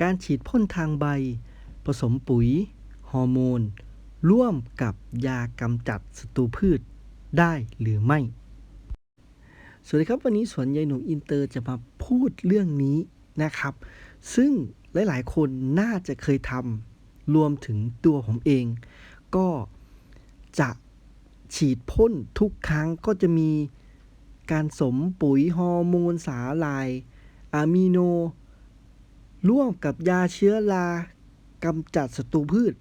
การฉีดพ่นทางใบ ผสมปุ๋ย ฮอร์โมน ร่วมกับยากำจัดศัตรูพืชได้หรือไม่ สวัสดีครับวันนี้สวนยายหนูอินเตอร์จะมาพูดเรื่องนี้นะครับ ซึ่งหลาย ๆ คนน่าจะเคยทำรวมถึงตัวผมเอง ก็จะฉีดพ่นทุกครั้งก็จะมีการสมปุ๋ยฮอร์โมนสาลายอะมิโน ร่วมกับยาเชื้อรากำจัดศัตรูพืช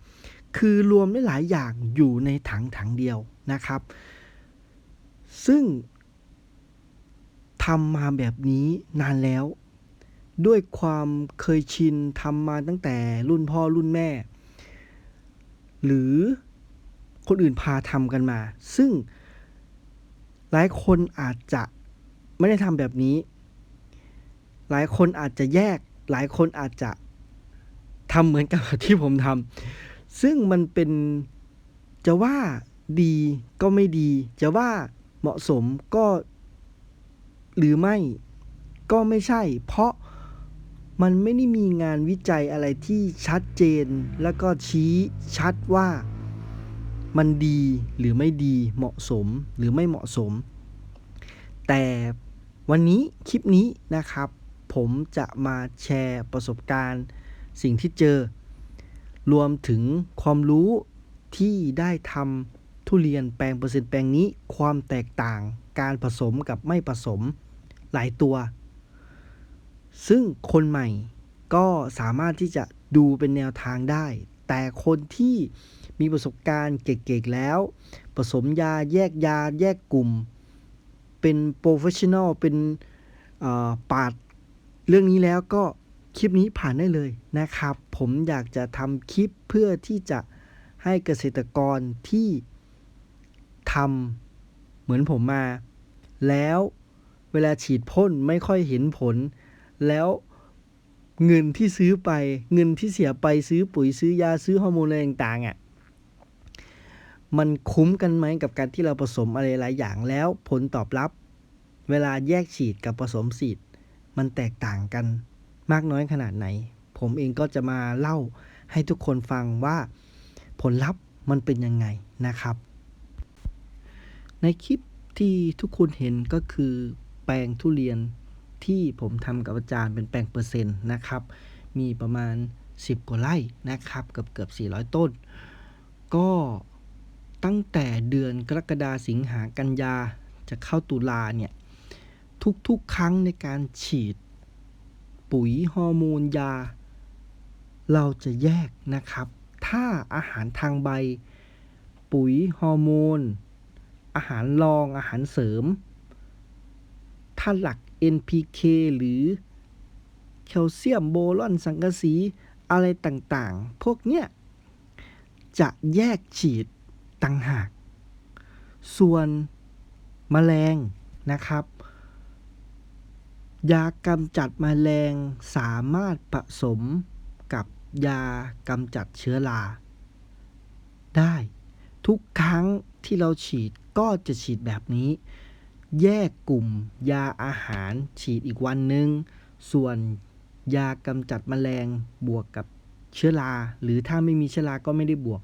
คือรวมได้หลายอย่างอยู่ในถังถังเดียวนะครับ ซึ่งทำมาแบบนี้นานแล้ว ด้วยความเคยชินทำมาตั้งแต่รุ่นพ่อรุ่นแม่ หรือคนอื่นพาทำกันมา ซึ่งหลายคนอาจจะไม่ได้ทำแบบนี้ หลายคนอาจจะแยก หลายคนอาจจะทำเหมือนกับที่ผมทำซึ่งมันเป็นจะว่าดีก็ไม่ดี จะว่าเหมาะสมก็ หรือไม่ก็ไม่ใช่ เพราะมันไม่ได้มีงานวิจัยอะไรที่ชัดเจน แล้วก็ชี้ชัดว่ามันดีหรือไม่ดีเหมาะสมหรือไม่เหมาะสม แต่วันนี้คลิปนี้นะครับ ผมจะมาแชร์ประสบการณ์ สิ่งที่เจอ รวมถึงความรู้ที่ได้ทำทุเรียนแปลงเปอร์เซ็นต์แปลงนี้ ความแตกต่างการผสมกับไม่ผสมหลายตัว ซึ่งคนใหม่ก็สามารถที่จะดูเป็นแนวทางได้ แต่คนที่มีประสบการณ์เก่งๆแล้ว ผสมยาแยกยาแยกกลุ่ม เป็นโปรเฟชชั่นอลเป็นปาด เรื่องนี้แล้วก็คลิปนี้ผ่านได้เลยนะครับ ผมอยากจะทำคลิปเพื่อที่จะให้เกษตรกรที่ทำเหมือนผมมา แล้วเวลาฉีดพ่นไม่ค่อยเห็นผล แล้วเงินที่ซื้อไป เงินที่เสียไปซื้อปุ๋ยซื้อยาซื้อฮอร์โมนอะไรต่างๆอะ่ะมันคุ้มกันไหมกับการที่เราผสมอะไรหลายอย่างแล้วผลตอบรับ เวลาแยกฉีดกับผสมฉีด มันแตกต่างกันมากน้อยขนาดไหน ผมเองก็จะมาเล่าให้ทุกคนฟังว่าผลลัพธ์มันเป็นยังไงนะครับ ในคลิปที่ทุกคนเห็นก็คือแปลงทุเรียนที่ผมทำกับอาจารย์เป็นแปลงเปอร์เซ็นต์นะครับ มีประมาณ 10 กว่าไร่นะครับเกือบเกือบ400 ต้น ก็ตั้งแต่เดือนกรกฎาสิงหากันยาจะเข้าตุลาเนี่ย ทุกๆ ครั้งในการฉีด ปุ๋ยฮอร์โมนยา เราจะแยกนะครับ ถ้าอาหารทางใบ ปุ๋ยฮอร์โมน อาหารรองอาหารเสริม ถ้าหลัก NPK หรือแคลเซียมโบรอนสังกะสีอะไรต่างๆ พวกเนี้ยจะแยกฉีดต่างหาก ส่วนมแมลงนะครับ ยากำจัดมแมลงสามารถผสมกับยากำจัดเชื้อรา ได้ ทุกครั้งที่เราฉีดก็จะฉีดแบบนี้ แยกกลุ่มยาอาหารฉีดอีกวันหนึ่งส่วนยากำจัดมแมลงบวกกับเชื้อรา หรือถ้าไม่มีเชื้อราก็ไม่ได้บวก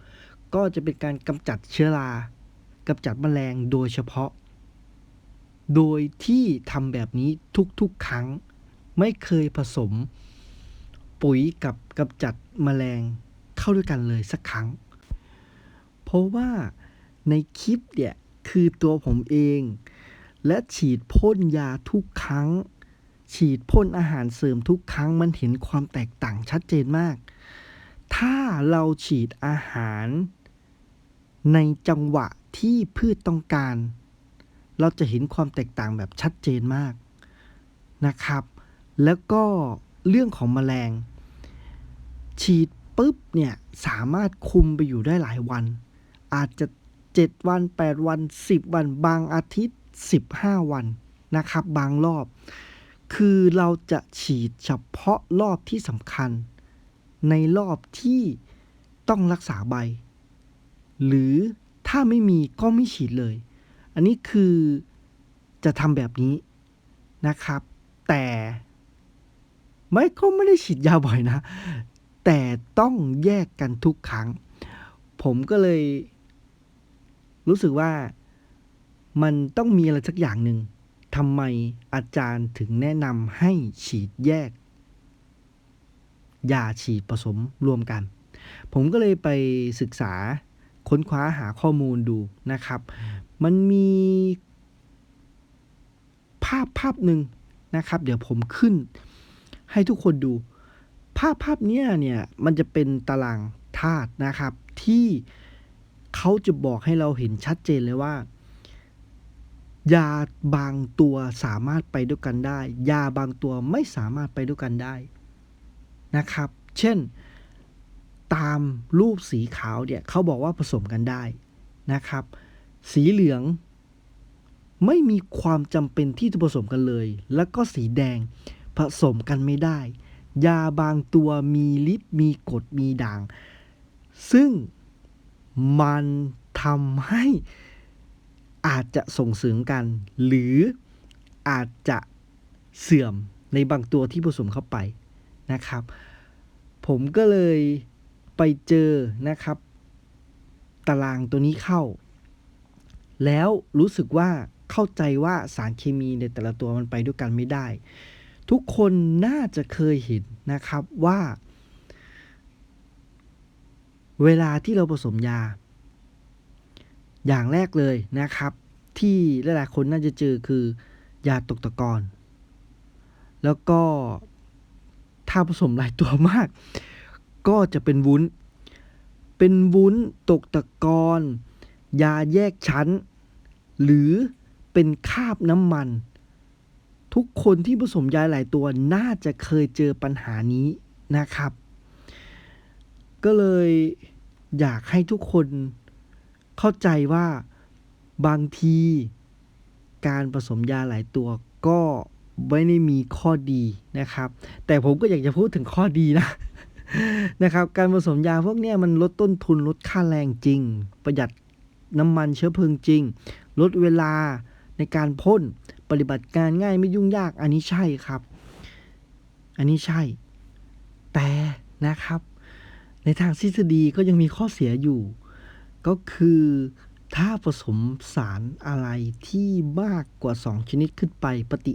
ก็จะเป็นการกำจัดเชื้อรากำจัดแมลงโดยเฉพาะ โดยที่ทำแบบนี้ทุกๆครั้ง ไม่เคยผสม ปุ๋ยกับกำจัดแมลงเข้าด้วยกันเลยสักครั้ง เพราะว่าในคลิปเนี่ยคือตัวผมเอง และฉีดพ่นยาทุกครั้ง ฉีดพ่นอาหารเสริมทุกครั้งมันเห็นความแตกต่างชัดเจนมาก ถ้าเราฉีดอาหารในจังหวะที่พืชต้องการ เราจะเห็นความแตกต่างแบบชัดเจนมากนะครับ แล้วก็เรื่องของแมลง ฉีดปุ๊บเนี่ยสามารถคุมไปอยู่ได้หลายวัน อาจจะ 7 วัน 8 วัน 10 วัน บางอาทิตย์ 15 วันนะครับ บางรอบ คือเราจะฉีดเฉพาะรอบที่สำคัญ ในรอบที่ต้องรักษาใบ หรือถ้าไม่มีก็ไม่ฉีดเลย อันนี้คือจะทำแบบนี้นะครับ แต่ไม่ก็ไม่ได้ฉีดยาบ่อยนะ แต่ต้องแยกกันทุกครั้ง ผมก็เลย รู้สึกว่ามันต้องมีอะไรสักอย่างหนึ่งทำไมอาจารย์ถึงแนะนำให้ฉีดแยกยาฉีดผสมรวมกัน ผมก็เลยไปศึกษา ค้นคว้าหาข้อมูลดูนะครับ มันมีภาพภาพหนึ่งนะครับ เดี๋ยวผมขึ้นให้ทุกคนดู ภาพภาพนี้เนี่ยมันจะเป็นตารางธาตุนะครับ ที่เขาจะบอกให้เราเห็นชัดเจนเลยว่า ยาบางตัวสามารถไปด้วยกันได้ ยาบางตัวไม่สามารถไปด้วยกันได้นะครับ เช่น ตามรูปสีขาวเนี่ยเขาบอกว่าผสมกันได้นะครับ สีเหลือง ไม่มีความจำเป็นที่จะผสมกันเลย แล้วก็สีแดงผสมกันไม่ได้ ยาบางตัวมีฤทธิ์มีกรดมีด่าง ซึ่งมันทำให้อาจจะส่งเสริมกัน หรืออาจจะเสื่อมในบางตัวที่ผสมเข้าไปนะครับ ผมก็เลย ไปเจอนะครับ ตารางตัวนี้เข้า แล้วรู้สึกว่าเข้าใจว่าสารเคมีในแต่ละตัวมันไปด้วยกันไม่ได้ ทุกคนน่าจะเคยเห็นนะครับว่า เวลาที่เราผสมยา อย่างแรกเลยนะครับ ที่หลายๆคนน่าจะเจอคือยาตกตะกอนแล้วก็ถ้าผสมหลายตัวมาก ก็จะเป็นวุ้น เป็นวุ้นตกตะกอนยาแยกชั้น หรือเป็นคาบน้ำมัน ทุกคนที่ผสมยาหลายตัวน่าจะเคยเจอปัญหานี้นะครับ ก็เลยอยากให้ทุกคนเข้าใจว่าบางทีการผสมยาหลายตัวก็ไม่ได้มีข้อดีนะครับ แต่ผมก็อยากจะพูดถึงข้อดีนะ นะครับ การผสมยาพวกนี้มันลดต้นทุนลดค่าแรงจริง ประหยัดน้ำมันเชื้อเพลิงจริง ลดเวลาในการพ่นปฏิบัติการง่ายไม่ยุ่งยากอันนี้ใช่ครับ อันนี้ใช่ แต่นะครับ ในทางทฤษฎีก็ยังมีข้อเสียอยู่ ก็คือถ้าผสมสารอะไรที่มากกว่า 2 ชนิดขึ้นไปปฏิ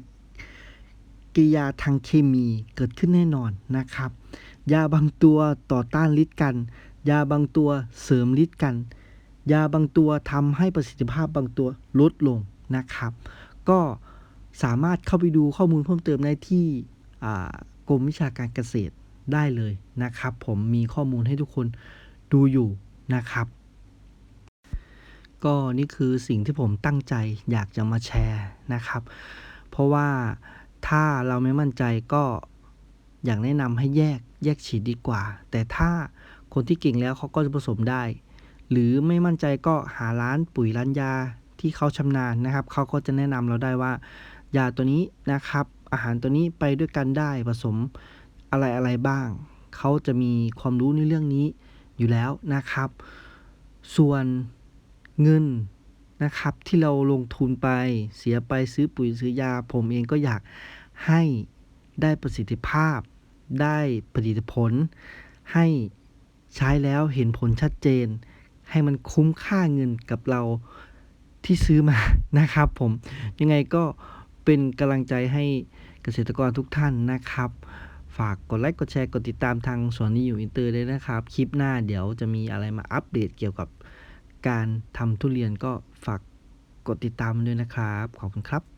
กิริยาทางเคมีเกิดขึ้นแน่นอนนะครับ ยาบางตัวต่อต้านฤทธิ์กัน ยาบางตัวเสริมฤทธิ์กัน ยาบางตัวทำให้ประสิทธิภาพบางตัวลดลงนะครับ ก็สามารถเข้าไปดูข้อมูลเพิ่มเติมได้ที่กรมวิชาการเกษตรได้เลยนะครับ ผมมีข้อมูลให้ทุกคนดูอยู่นะครับ ก็นี่คือสิ่งที่ผมตั้งใจอยากจะมาแชร์นะครับ เพราะว่าถ้าเราไม่มั่นใจก็ อยากแนะนำให้แยกแยกฉีดดีกว่า แต่ถ้าคนที่เก่งแล้วเขาก็จะผสมได้ หรือไม่มั่นใจก็หาร้านปุ๋ยร้านยาที่เขาชำนาญนะครับ เขาก็จะแนะนำเราได้ว่ายาตัวนี้นะครับ อาหารตัวนี้ไปด้วยกันได้ผสมอะไรอะไรบ้าง เขาจะมีความรู้ในเรื่องนี้อยู่แล้วนะครับ ส่วนเงินนะครับที่เราลงทุนไปเสียไปซื้อปุ๋ยซื้อยา ผมเองก็อยากให้ได้ประสิทธิภาพ ได้ผลิตผล ให้ใช้แล้วเห็นผลชัดเจน ให้มันคุ้มค่าเงินกับเราที่ซื้อมานะครับ ผมยังไงก็เป็นกำลังใจให้เกษตรกรทุกท่านนะครับ ฝากกดไลค์กดแชร์กดติดตามทางสวนนี้อยู่อินเตอร์ด้วยนะครับ คลิปหน้าเดี๋ยวจะมีอะไรมาอัปเดตเกี่ยวกับการทำทุเรียนก็ฝากกดติดตามด้วยนะครับ ขอบคุณครับ